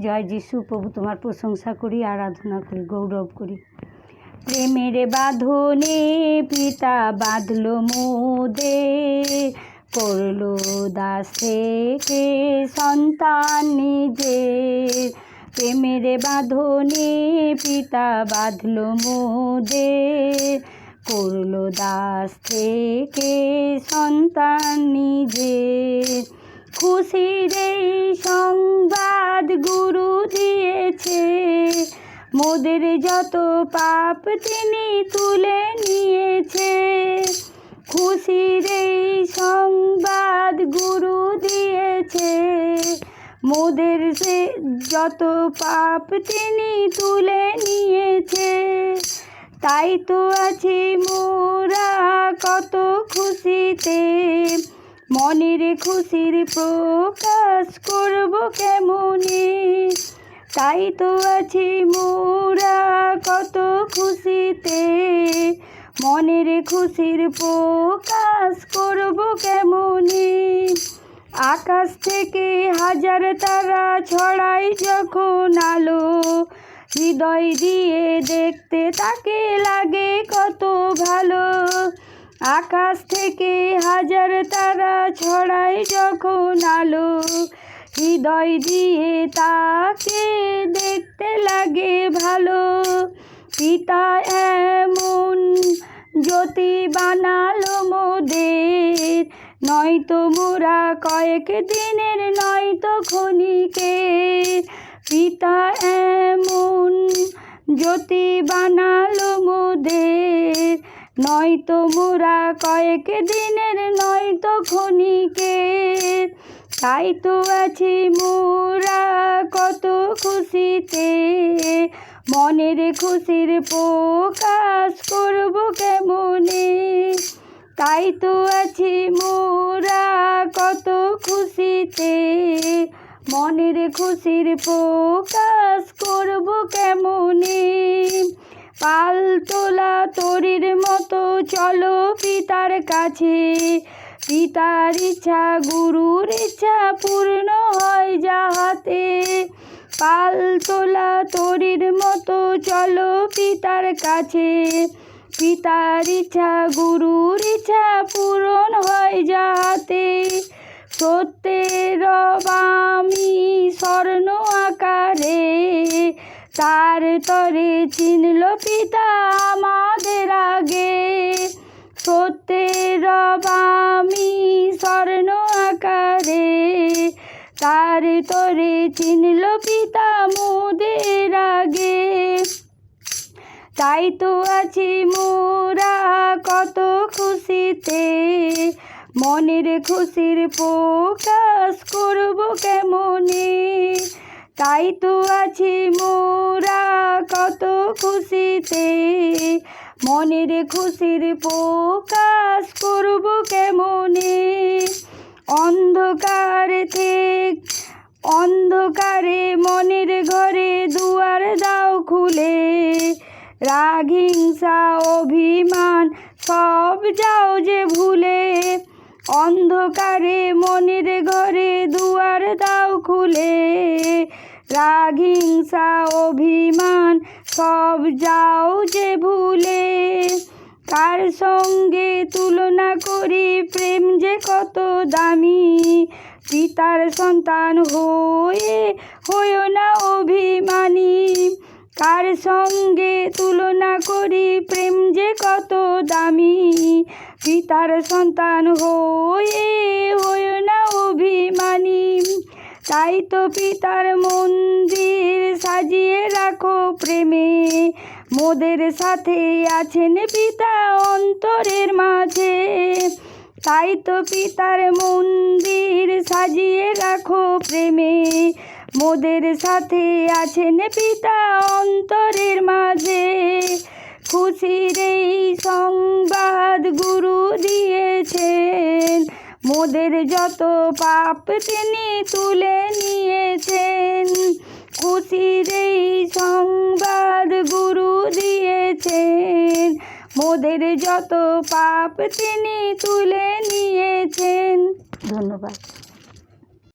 জয় যিশু প্রভু, তোমার প্রশংসা করি, আরাধনা করি, গৌরব করি। প্রেমের বাঁধনে পিতা বাঁধল মোদে, করল দাস থেকে সন্তান নিজের প্রেমের বাঁধনে পিতা বাঁধল মোদের করল দাস থেকে সন্তান নিজে। খুশির মোদের যত পাপ তিনি তুলে নিয়েছে। খুশির এই সংবাদ গুরু দিয়েছে। মোদের সে যত পাপ তিনি তুলে নিয়েছে। তাই তো আছি মোরা কত খুশিতে। মনের খুশির প্রকাশ করব কেমনে? তাই তো আছি মোরা কত খুশিতে। মনের খুশির প্রকাশ করব কেমনে? আকাশ থেকে হাজার তারা ছড়াই যখন আলো, হৃদয় দিয়ে দেখতে তাকে লাগে কত ভালো। আকাশ থেকে হাজার তারা ছড়াই যখন আলো হৃদয় দিয়ে তাকে দেখতে লাগে ভালো। পিতা এমন জ্যোতি বানালো মোদের। নয়তো মোরা কয়েক দিনের, নয়তো ক্ষণিকের। পিতা এমন জ্যোতি বানালো মোদের। নয়তো মোরা কয়েক দিনের, নয়তো ক্ষণিকের। তাই তো আছি মোরা কত খুশিতে। মনের খুশির প্রকাশ করব কেমনে? তাই তো আছি মোরা কত খুশিতে। মনের খুশির প্রকাশ করব কেমনে? পাল তোলা তরির মতো চলো পিতার কাছে। পিতার ইচ্ছা, গুরুর ইচ্ছা পূর্ণ হয় যাহাতে। পাল তোলা তরির মতো চলো পিতার কাছে। পিতার ইচ্ছা, গুরুর ইচ্ছা পূরণ হয় যাহাতে। সত্যের বামি স্বর্ণ আকারে। তার তরে চিনল পিতা আমাদের আগে। সত্যের বামি স্বর্ণ আকারে, তার তরে চিনল পিতা মোদের আগে। তাই তো আছি মোরা কত খুশিতে, মনের খুশির প্রকাশ করব কেমনে? তাই তো আছি মোরা কত খুশিতে মনের খুশির প্রকাশ করব কেমনে? অন্ধকার থেকে অন্ধকারে মনের ঘরে দুয়ার দাও খুলে। রাগ হিংসা অভিমান, সব যাও যে ভুলে। অন্ধকারে মনের ঘরে দুয়ার দাও খুলে। রাগ হিংসা অভিমান সব যাও যে ভুলে কার সঙ্গে তুলনা করি প্রেম যে কত দামি। পিতার সন্তান হয়ে, হয়েও না অভিমানী। কার সঙ্গে তুলনা করি প্রেম যে কত দামি। পিতার সন্তান হয়ে, হয়েও না তাই তো পিতার মন্দির সাজিয়ে রাখো প্রেমে। মোদের সাথে আছেন পিতা অন্তরের মাঝে। তাই তো পিতার মন্দির সাজিয়ে রাখো প্রেমে। মোদের সাথে আছেন পিতা অন্তরের মাঝে। খুশির এই সংবাদ গুরু দিয়েছেন মোদের যত পাপ তিনি তুলে নিয়েছেন, খুশির এই সংবাদ গুরু দিয়েছেন। মোদের যত পাপ তিনি তুলে নিয়েছেন। ধন্যবাদ।